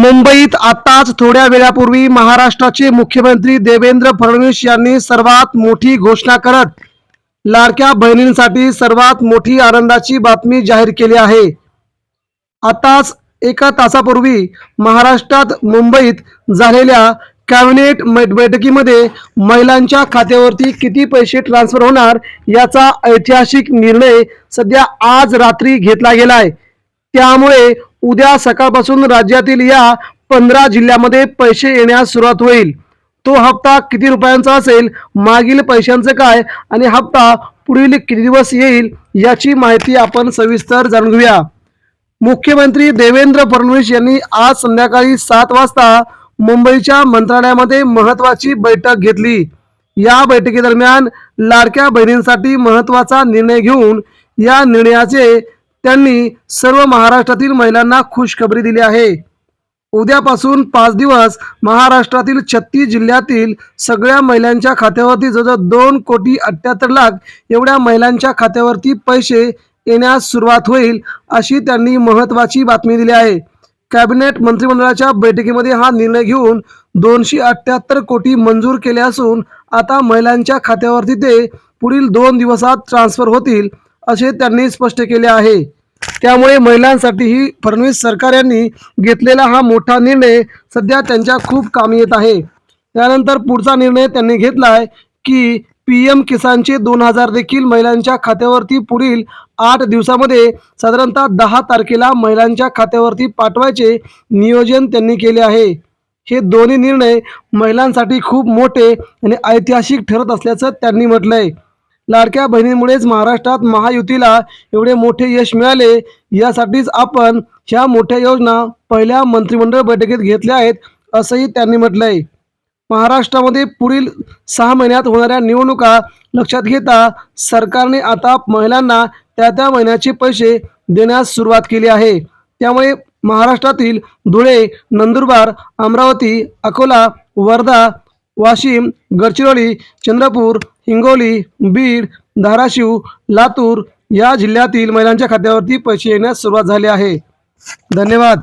मुंबईत आताच थोड्या वेळापूर्वी महाराष्ट्राचे मुख्यमंत्री देवेंद्र फडणवीस यांनी सर्वात मोठी घोषणा करत लाडक्या बहिणींसाठी सर्वात मोठी आनंदाची बातमी जाहीर केली आहे. आताच एका तासापूर्वी महाराष्ट्रात मुंबईत झालेल्या कॅबिनेट बैठकीमध्ये महिलांच्या खात्यावरती किती पैसे ट्रान्सफर होणार याचा ऐतिहासिक निर्णय सध्या आज रात्री घेतला गेलाय. त्यामुळे उद्या सकाळपासून राज्यातील या पंधरा जिल्ह्यामध्ये पैसे येण्यास सुरुवात होईल. तो हप्ता किती रुपयांचा असेल? मागील पैशांचं काय? आणि हप्ता पुढील किती दिवस येईल? याची माहिती आपण सविस्तर जाणून घेऊया. मुख्यमंत्री देवेंद्र फडणवीस यांनी आज संध्याकाळी सात वाजता मुंबईच्या मंत्रालयामध्ये महत्वाची बैठक घेतली. या बैठकीदरम्यान लाडक्या बहिणींसाठी महत्त्वाचा निर्णय घेऊन या निर्णयाचे त्यांनी सर्व महाराष्ट्रातील महिलांना खुशखबरी दिली आहे. उद्यापासून पाच दिवस महाराष्ट्रातील छत्तीस जिल्ह्यातील सगळ्या महिलांच्या खात्यावरती जवळजवळ दोन कोटी अठ्याहत्तर लाख एवढ्या महिलांच्या खात्यावरती पैसे येण्यास सुरुवात होईल अशी त्यांनी महत्वाची बातमी दिली आहे. कॅबिनेट मंत्रिमंडळाच्या बैठकीमध्ये हा निर्णय घेऊन दोनशे अठ्याहत्तर कोटी मंजूर केले असून आता महिलांच्या खात्यावरती ते पुढील दोन दिवसात ट्रान्सफर होतील असे त्यांनी स्पष्ट केले आहे. त्यामुळे महिलांसाठीही फडणवीस सरकार यांनी घेतलेला हा मोठा निर्णय सध्या त्यांच्या खूप कामी येत आहे. त्यानंतर पुढचा निर्णय त्यांनी घेतला आहे की पी एम किसानचे दोन हजार देखील महिलांच्या खात्यावरती पुढील आठ दिवसामध्ये साधारणतः दहा तारखेला महिलांच्या खात्यावरती पाठवायचे नियोजन त्यांनी केले आहे. हे दोन्ही निर्णय महिलांसाठी खूप मोठे आणि ऐतिहासिक ठरत असल्याचं त्यांनी म्हटलंय. लाडक्या बहिणीमुळेच महाराष्ट्रात महायुतीला एवढे मोठे यश मिळाले. यासाठीच आपण ह्या मोठ्या योजना पहिल्या मंत्रिमंडळ बैठकीत घेतल्या आहेत असंही त्यांनी म्हटलंय. महाराष्ट्रामध्ये पुढील सहा महिन्यात होणाऱ्या निवडणुका लक्षात घेता सरकारने आता महिलांना त्या त्या महिन्याचे पैसे देण्यास सुरुवात केली आहे. त्यामुळे महाराष्ट्रातील धुळे नंदुरबार अमरावती अकोला वर्धा वाशिम गडचिरोली चंद्रपूर हिंगोली बीड धाराशिव लातूर या जिल्ह्यातील महिलांच्या खात्यावरती पैसे येण्यास सुरुवात झाली आहे. धन्यवाद.